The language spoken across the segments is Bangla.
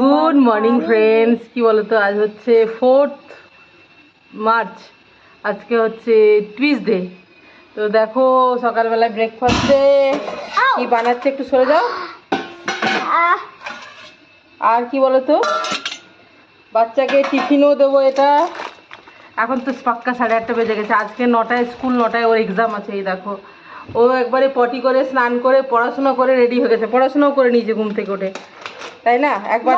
গুড মর্নিং ফ্রেন্ডস কি বলতো? আজ হচ্ছে ফোর্থ মার্চ আজকে হচ্ছে টুইসডে তো দেখো সকালবেলায় ব্রেকফাস্টে কি বানাচ্ছে একটু সরে যাও। আর কি বলতো? বাচ্চাকে টিফিনও দেবো এটা। এখন তো পাক্কা সাড়ে আটটা বেজে গেছে। আজকে নটায় স্কুল নটায় ওর এক্সাম আছে এই দেখো। ও একবারে পটি করে স্নান করে পড়াশোনা করে রেডি হয়ে গেছে। পড়াশোনাও করে নিয়েছে ঘুম থেকে উঠে। তাই না? একবার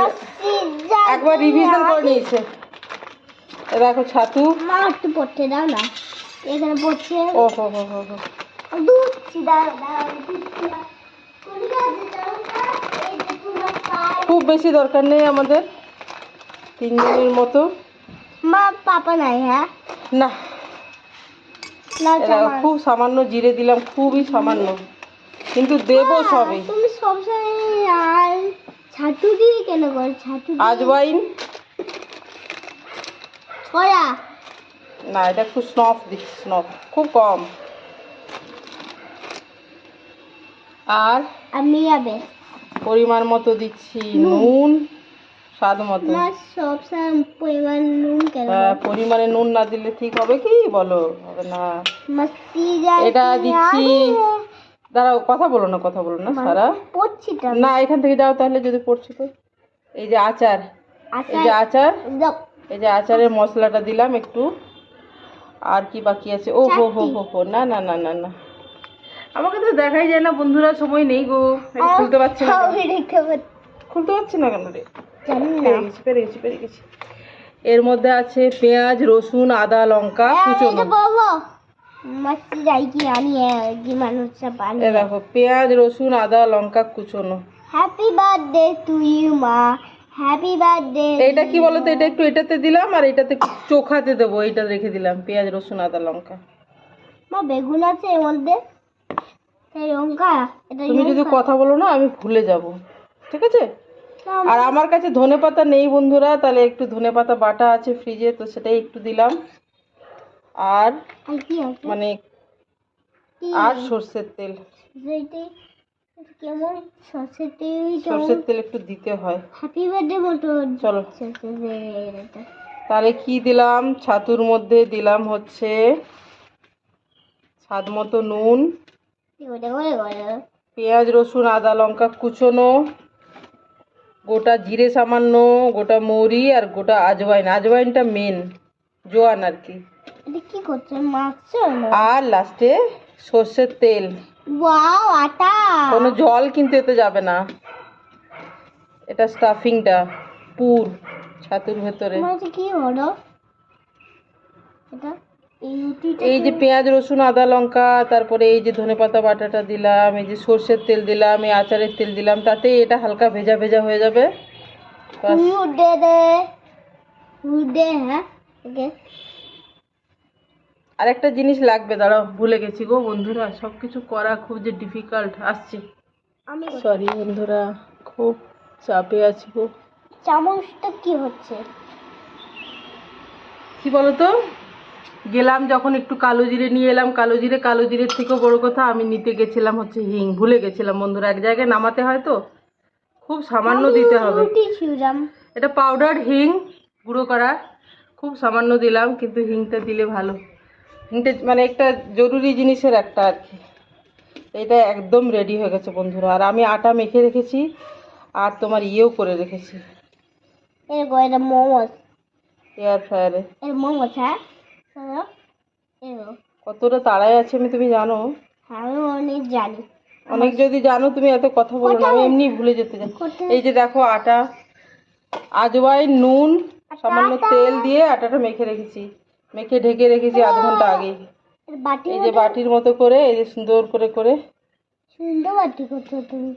একবার রিভিশন করে নিয়েছে। দেখো ছাতু। মা একটু পড়তে দাও না। এখানে পড়ছে। ও হো হো হো হো খুব বেশি দরকার নেই আমাদের। তিনজনের মতো। মা পাপা নাই হ্যাঁ? না। খুব সামান্য জিরে দিলাম খুবই সামান্য। কিন্তু দেবো সবে তুমি সবসময় আর ছাতু দিয়ে কেন করো? ছাতু? আজওয়াইন ছড়া না এটা একটু স্নফ দিচ্ছি স্নফ খুব কম। আর আমি যাবে পরিমাণ মতো দিচ্ছি নুন। স্বাদ মতো। সবসময় পরিমাণ নুন কেন? পরিমাণে নুন না দিলে ঠিক হবে কি? বলো। হবে না। এটা দিচ্ছি। দাঁড়াও কথা বলো না কথা বলো না সারা। না এখান থেকে যাও তাহলে যদি পড়ছি তো। এই যে আচার। এই যে আচার? এই যে আচারের মশলাটা দিলাম একটু। আর কি বাকি আছে? ও হো হো হো হো। না না না না না। আমাকে তো দেখাই যায় না বন্ধুরা সময় নেই গো। খুলতে পারছি না পাচ্ছি খুলতে পারছি না কেন রে? জানি না। পেরে গেছি পেরে গেছি পেরে গেছি এর মধ্যে আছে পেঁয়াজ রসুন আদা লঙ্কা কুচনো। এটা বাবা মস্তি যাই কি আনি কি মানুষটা পানি এ দেখো পেঁয়াজ রসুন আদা লঙ্কা কুচনো। হ্যাপি বার্থডে টু ইউ মা। হ্যাপি বার্থডে এইটা কি বলতো? এটা একটু এটাতে দিলাম আর এটাতে চোখাতে দেবো। এটা রেখে দিলাম পেঁয়াজ রসুন আদা লঙ্কা। মা বেগুন আছে এর মধ্যে। লঙ্কা তুমি যদি কথা বলো না আমি ভুলে যাব। ঠিক আছে? আর আমার কাছে ধনে পাতা নেই বন্ধুরা তাহলে একটু ধনে পাতা বাটা আছে ফ্রিজে তো সেটাই একটু দিলাম। আর মানে আর সর্ষের তেল। কেমন? সরষের তেল সর্ষের তেল একটু দিতে হয়। হ্যাপি বার্থডে মতো চলো। তাহলে কি দিলাম? ছাতুর মধ্যে দিলাম হচ্ছে স্বাদ মতো নুন। পেঁয়াজ রসুন আদা লঙ্কা কুচোনো গোটা জিরে সামান্য গোটা মৌরি আর গোটা আজওয়াইন। আজওয়াইনটা মেন জোয়ান আর কি। এটা কি করছে? আর লাস্টে সর্ষের তেল। ওয়াও আটা! কোনো জল কিনতে এতে যাবে না। এটা স্টাফিংটা পুর ছাতুর ভেতরে। কি হলো? এটা? এই যে পেঁয়াজ রসুন আদা লঙ্কা তারপরে এই যে ধনেপাতা বাটাটা দিলাম এই যে সর্ষের তেল দিলাম এই আচারের তেল দিলাম তাতে এটা হালকা ভেজা ভেজা হয়ে যাবে। হ্যাঁ আর একটা জিনিস লাগবে দাঁড়াও ভুলে গেছি গো বন্ধুরা সব কিছু করা খুব যে ডিফিকাল্ট আসছে। আমি সরি বন্ধুরা খুব চাপে আছি গো। চামচটা কি হচ্ছে? কি বলতো গেলাম যখন একটু কালো জিরে নিয়ে এলাম কালো জিরে কালো জিরের থেকেও বড় কথা আমি নিতে গেছিলাম হচ্ছে হিং ভুলে গেছিলাম বন্ধুরা এক জায়গায় নামাতে হয় তো? খুব সামান্য দিতে হবে। এটা পাউডার হিং গুঁড়ো করা খুব সামান্য দিলাম কিন্তু হিংটা দিলে ভালো। হিংটা মানে একটা জরুরি জিনিসের একটা আর কি। এটা একদম রেডি হয়ে গেছে বন্ধুরা আর আমি আটা মেখে রেখেছি আর তোমার ইয়েও করে রেখেছি। মোমোস এয়ার ফ্রায়ারে এর মোমোস হ্যাঁ? কতটা তাড়ায় আছে আমি তুমি জানো? আমি অনেক জানি। অনেক যদি জানো তুমি এত কথা বলো না আমি এমনি ভুলে যেতে কোথায়? এই যে দেখো আটা আজওয়াইন নুন সামান্য তেল দিয়ে আটাটা মেখে রেখেছি। মেখে ঢেকে রেখেছি আধ ঘণ্টা আগে। এই যে বাটির মতো করে এই যে সুন্দর করে করে। সুন্দর বাটি করছ তুমি।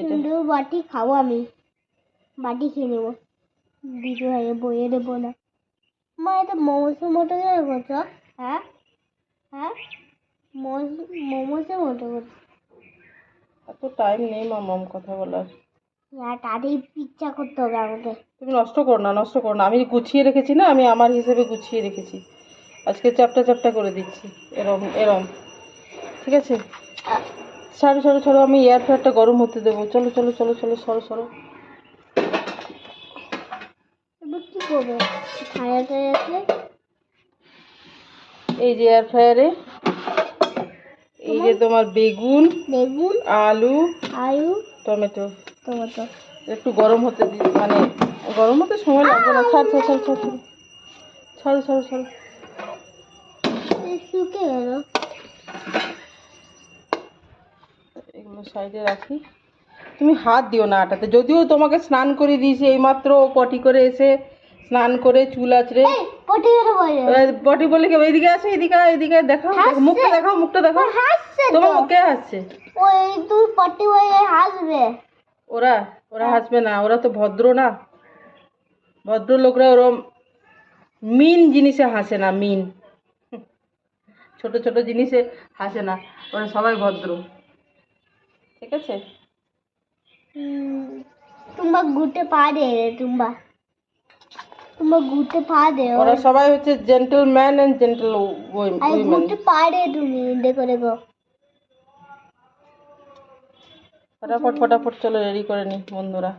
সুন্দর বাটি খাব আমি। বাটি খেয়ে নেব। ভিডিও আগে বইয়ে দেবো না। মা এটা মোমোসের মতো কেন করছ? হ্যাঁ? হ্যাঁ? মোমোস- মোমোসের মতো করছ? এত টাইম নেই মামাম কথা বলার। তাড়াতাড়ি পিৎজা করতে হবে আমাকে তুমি নষ্ট করো না নষ্ট করো না। আমি গুছিয়ে রেখেছি না আমি আমার হিসেবে গুছিয়ে রেখেছি। আজকে চ্যাপটা চ্যাপটা করে দিচ্ছি। এরম এরম। ঠিক আছে? ছাড়ো ছাড়ো ছাড়ো আমি এয়ার ফ্রায়ারটা গরম হতে দেবো। চলো চলো চলো চলো সরো সরো এবার কি করবে? এই যে এয়ার ফ্রায়ারে এই যে তোমার? বেগুন বেগুন আলু আলু টমেটো। টমেটো। একটু গরম হতে দি মানে গরম হতে সময় লাগবে না। ছাড় ছাড় ছাড় ছাড় ছাড়। ছাড়ো ছাড়ো ছাড়ো। শুকে গেল। এগুলো সাইডে রাখি। তুমি হাত দিও না আটাতে। যদিও তোমাকে স্নান করে দিয়েছি এইমাত্র পটি করে এসে স্নান করে চুল আঁচড়ে। পটি বলে। কেউ এদিকে আসো এদিকে এদিকে দেখো মুখটা দেখো মুখটা দেখো তোমার মুখে হাসছে। ওই তুই পটি হাসবে। ওরা ওরা হাসবে না ওরা তো ভদ্র না। ভদ্র লোকরা ওরম মিন জিনিসে হাসে না মিন। ছোট ছোট জিনিসে হাসে না ওরা সবাই ভদ্র। ঠিক আছে? তুমি গুটে পারে তুমি তোমরা ঘুরতে পারে ওরা সবাই হচ্ছে জেন্টলম্যান এন্ড জেন্টল আর উইমেন ঘুরতে পারে তুমি দেখো দেখো ফটাফট ফটাফট চলো রেডি করে নি বন্ধুরা।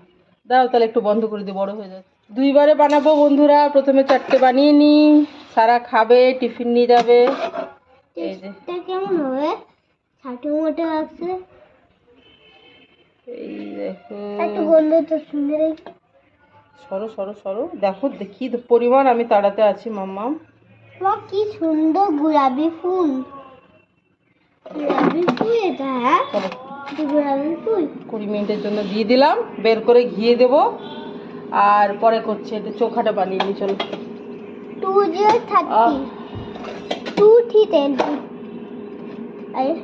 দাও তাহলে একটু বন্ধ করে দিই বড় হয়ে যাচ্ছে। দুইবারে বানাবো বন্ধুরা প্রথমে চারটে বানিয়ে নি। সারা খাবে টিফিন নিয়ে যাবে। এই যে। কেমন হবে? ছাটু মোটা লাগছে। এই দেখো। একটু গন্ধ তো সুন্দর সরো সরো সরো। দেখো দেখি পরিমাণ আমি তাড়াতে আছি মাম্মা কি সুন্দর গুলাবি ফুল। গুলাবি ফুল এটা হ্যাঁ? এটা ফুল। কুড়ি মিনিটের জন্য দিয়ে দিলাম বের করে ঘিয়ে দেবো। আর পরে করছে এটা চোখাটা বানিয়ে নিই চলো। Two zero. Thirty two three ten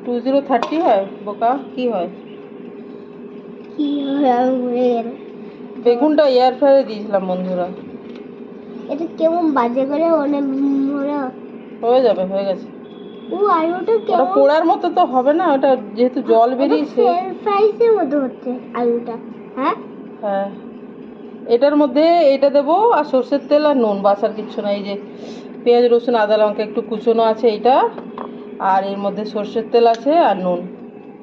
two zero thirty হয় বোকা? কি হয়? কি হয় বেগুনটা এয়ার ফ্রায়ারে দিয়েছিলাম বন্ধুরা। এটা কেমন বাজে করে অনেক হয়ে যাবে হয়ে গেছে। ও আলুটা ওটা কেমন? পোড়ার মতো তো হবে না ওটা যেহেতু জল বেরিয়েছে। ফ্রাইসের মতো হচ্ছে আলুটা হ্যাঁ? হ্যাঁ। এটার মধ্যে এটা দেবো আর সর্ষের তেল আর নুন বাস আর কিচ্ছু না। এই যে পেঁয়াজ রসুন আদা লঙ্কা একটু কুচোনো আছে এটা আর এর মধ্যে সর্ষের তেল আছে আর নুন।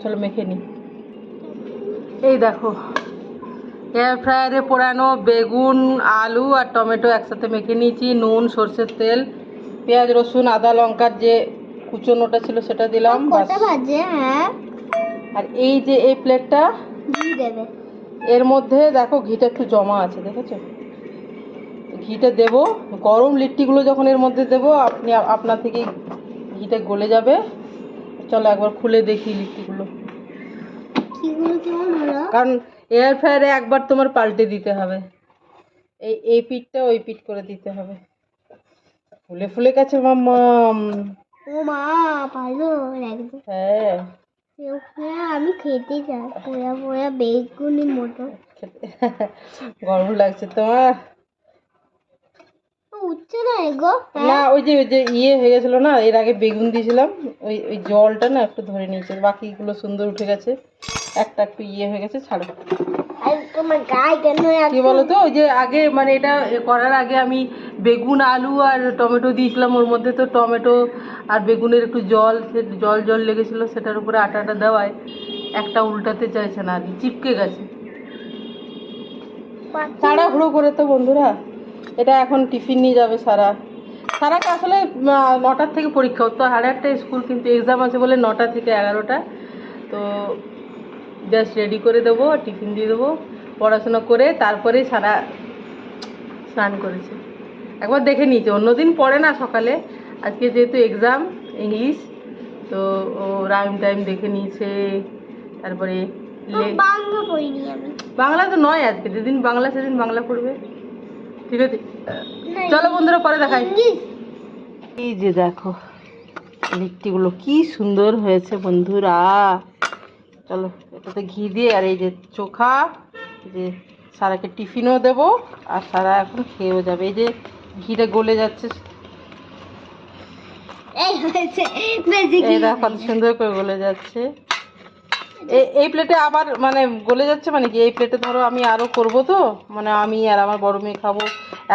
চলো মেখে নিই এই দেখো। এয়ার ফ্রায়ারে পোড়ানো বেগুন আলু আর টমেটো একসাথে মেখে নিয়েছি নুন সর্ষের তেল পেঁয়াজ রসুন আদা লঙ্কার যে কুচোনোটা ছিল সেটা দিলাম বাজে হ্যাঁ? আর এই যে এই প্লেটটা এর মধ্যে দেখো ঘিটা একটু জমা আছে দেখেছ? ঘিটা দেবো গরম লিট্টিগুলো যখন এর মধ্যে দেবো আপনি আপনার থেকে ঘিটা গলে যাবে। চলো একবার খুলে দেখি লিট্টিগুলো। কারণ এয়ার ফ্রায়ারে একবার তোমার পাল্টে দিতে হবে। এই এই পিঠটা ওই পিঠ করে দিতে হবে। ফুলে ফুলে গেছে মাম্মাম ও মা ভালো একদম। হ্যাঁ। আমি খেতে চাই পোড়া পোড়া বেগুনি খেতে গরম লাগছে তোমার? উঠছে না এগো না ওই যে ওই যে ইয়ে হয়ে গেছিল না এর আগে বেগুন দিয়েছিলাম ওই ওই জলটা না একটু ধরে নিয়েছে বাকিগুলো সুন্দর উঠে গেছে। একটা একটু ইয়ে হয়ে গেছে ছাড়ো। আর কি বলো তো ওই যে আগে মানে এটা করার আগে আমি বেগুন আলু আর টমেটো দিয়েছিলাম ওর মধ্যে তো টমেটো আর বেগুনের একটু জল সে জল জল লেগেছিল সেটার উপরে আটাটা দেওয়ায় একটা উল্টাতে চাইছে না আর কি চিপকে গেছে। তাড়াহুড়ো করে তো বন্ধুরা এটা এখন টিফিন নিয়ে যাবে সারা। সারাকে আসলে নটার থেকে পরীক্ষা হতো সাড়ে আটটায় স্কুল কিন্তু এক্সাম আছে বলে নটা থেকে এগারোটা তো জাস্ট রেডি করে দেবো টিফিন দিয়ে দেবো পড়াশোনা করে তারপরে সারা স্নান করেছে। একবার দেখে নিয়েছে অন্যদিন পড়ে না সকালে। আজকে যেহেতু এক্সাম ইংলিশ তো ও রাইম টাইম দেখে নিয়েছে তারপরে বাংলা তো নয় আজকে যেদিন বাংলা সেদিন বাংলা পড়বে। ঠিক আছে? চলো বন্ধুরা পরে দেখাই। এই যে দেখো লিট্টিগুলো কি সুন্দর হয়েছে বন্ধুরা। চলো। এটাতে ঘি দিয়ে আর এই যে চোখা এই যে সারাকে টিফিনও দেবো আর সারা এখন খেয়েও যাবে। এই যে ঘিটা গলে যাচ্ছে। কত সুন্দর করে গলে যাচ্ছে। এই প্লেটে আবার মানে গলে যাচ্ছে মানে কি? এই প্লেটে ধরো আমি আরও করব তো মানে আমি আর আমার বড় মেয়ে খাব।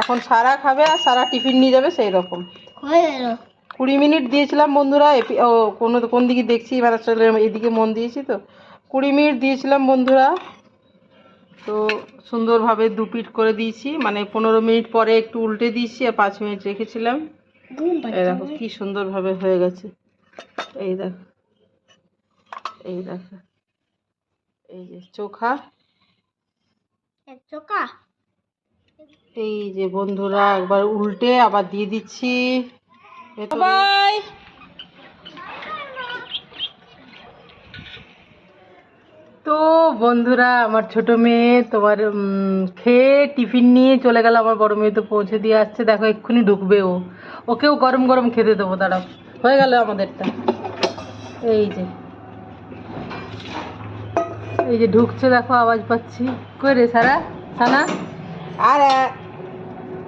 এখন সারা খাবে আর সারা টিফিন নিয়ে যাবে সেই রকম। কুড়ি মিনিট দিয়েছিলাম বন্ধুরা ও কোনো কোন দিকে দেখছি আসলে এদিকে মন দিয়েছি তো। কুড়ি মিনিট দিয়েছিলাম বন্ধুরা। তো সুন্দরভাবে দু পিট করে দিয়েছি। মানে পনেরো মিনিট পরে একটু উল্টে দিয়েছি আর পাঁচ মিনিট রেখেছিলাম। এই দেখো কি সুন্দরভাবে হয়ে গেছে। এই দেখো এই দেখো। এই যে চোখা। চোকা এই যে বন্ধুরা একবার উল্টে আবার দিয়ে দিচ্ছি। বাই তো বন্ধুরা, আমার ছোট মেয়ে তোমার খেয়ে টিফিন নিয়ে চলে গেল, আমার বড় মেয়ে তো পৌঁছে দিয়ে আসছে। দেখো, এক্ষুনি ঢুকবে ও। ওকেও গরম গরম খেতে দেবো, দাঁড়াও। হয়ে গেল আমাদেরটা। এই যে। এই যে ঢুকছে, দেখো, আওয়াজ পাচ্ছি। কই রে, সারা? সানা? আর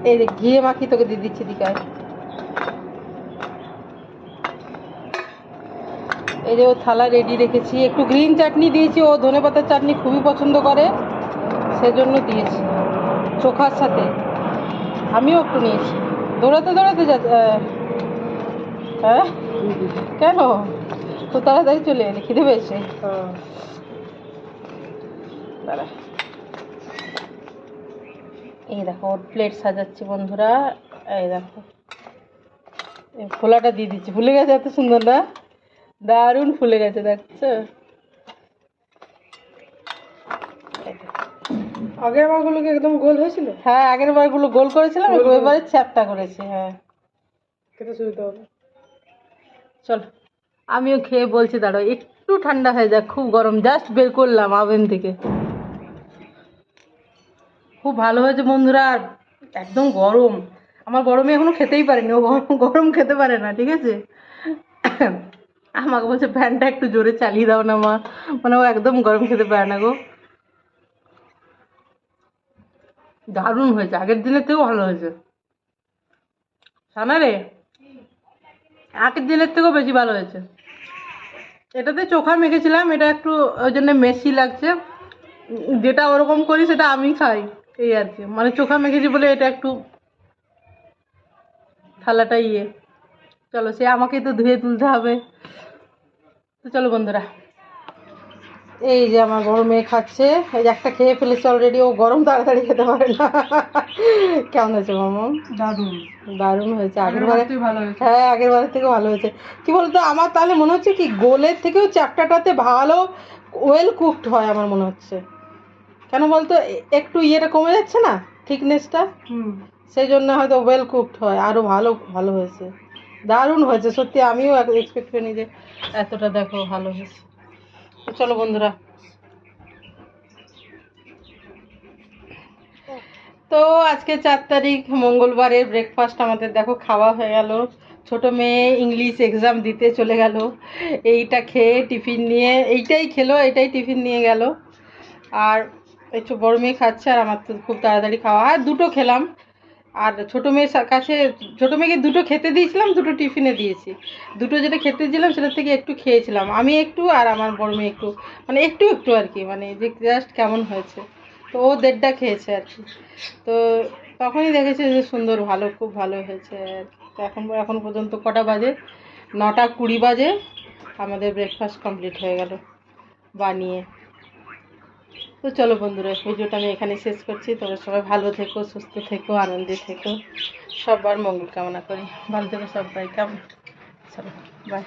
এই যে ঘিয়ে মাখি তোকে দিয়ে দিচ্ছি দিকায় এই যে ও থালা রেডি রেখেছি। একটু গ্রিন চাটনি দিয়েছি, ও ধনে পাতার চাটনি খুবই পছন্দ করে, সেজন্য দিয়েছি চোখার সাথে। আমিও একটু নিয়েছি। দৌড়াতে দৌড়াতে যা হ্যাঁ? কেন? তো তাড়াতাড়ি চলে এলি, খিদে পেয়েছে। দাঁড়া। এই দেখো, ওর প্লেট সাজাচ্ছি বন্ধুরা। এই দেখো। এই ফোলাটা দিয়ে দিচ্ছি। ভুলে গেছে এত সুন্দর, না? দারুণ ফুলে গেছে দেখছ? আগের বারগুলোকে একদম গোল হয়েছিল? হ্যাঁ আগের বারগুলো গোল করেছিলাম এবারে চ্যাপটা করেছি হ্যাঁ। খেতে সুবিধা হবে। চল আমিও খেয়ে বলছি দাঁড়াও একটু ঠান্ডা হয়ে যাক খুব গরম জাস্ট বের করলাম ওভেন থেকে। খুব ভালো হয়েছে বন্ধুরা আর একদম গরম। আমার গরমে এখনও খেতেই পারেনি ও গরম গরম খেতে পারে না ঠিক আছে? আমাকে বলছে ফ্যানটা একটু জোরে চালিয়ে দাও না মা। মানে ও একদম গরম খেতে পারে না গো। দারুণ হয়েছে। আগের দিনের থেকেও ভালো হয়েছে। সানা রে, আগের দিনের থেকেও বেশি ভালো হয়েছে। এটাতে চোখা মেখেছিলাম, এটা একটু ওই জন্য মেশি লাগছে। যেটা ওরকম করি, সেটা আমি খাই, এই আর কি। মানে চোখা মেখেছি বলে এটা একটু থালাটা ইয়ে। চলো সে আমাকেই তো ধুয়ে তুলতে হবে। তো চলো বন্ধুরা এই যে আমার বড় মেয়ে খাচ্ছে এই যে একটা খেয়ে ফেলেছে অলরেডি ও গরম তাড়াতাড়ি খেতে পারে না। কেমন হয়েছে মামা? দারুণ। দারুণ হয়েছে আগের বারে ভালো হয়েছে। হ্যাঁ আগের বারের থেকে ভালো হয়েছে। কি বলতো আমার তাহলে মনে হচ্ছে কি গোলের থেকেও চ্যাপ্টাটাতে ভালো ওয়েল কুকড হয় আমার মনে হচ্ছে। কেন বলতো একটু ইয়েটা কমে যাচ্ছে না থিকনেসটা সেই জন্য হয়তো ওয়েল কুকড হয় আরও ভালো ভালো হয়েছে। দারুণ হয়েছে, সত্যি আমিও এক্সপেক্ট করিনি যে এতটা দেখো ভালো হয়েছে। চলো বন্ধুরা। তো আজকে চার তারিখ মঙ্গলবারের ব্রেকফাস্ট আমাদের দেখো খাওয়া হয়ে গেল। ছোট মেয়ে ইংলিশ এক্সাম দিতে চলে গেল। এইটা খেয়ে টিফিন নিয়ে, এইটাই খেলো, এইটাই টিফিন নিয়ে গেল। আর একটু বড় মেয়ে খাচ্ছে আর আমার তো খুব তাড়াতাড়ি খাওয়া। আর দুটো খেলাম। আর ছোটো মেয়ের কাছে ছোটো মেয়েকে দুটো খেতে দিয়েছিলাম, দুটো টিফিনে দিয়েছি। দুটো যেটা খেতে দিলাম, সেটা থেকে একটু খেয়েছিলাম। আমি একটু আর আমার বড় মেয়ে একটু মানে একটু একটু আর কি মানে যে জাস্ট কেমন হয়েছে। তো ও দেড়টা খেয়েছে আর কি। তো তখনই দেখেছে যে সুন্দর, ভালো, খুব ভালো হয়েছে আর। তো এখন এখন পর্যন্ত কটা বাজে? নটা কুড়ি বাজে। আমাদের ব্রেকফাস্ট কমপ্লিট হয়ে গেল। বানিয়ে। তো চলো বন্ধুরা পুজোটা আমি এখানে শেষ করছি। তোমরা সবাই ভালো থেকো, সুস্থ থেকো, আনন্দে থেকো। সবার মঙ্গল কামনা করি। ভালো থেকো সবাই, কেমন? চলো বাই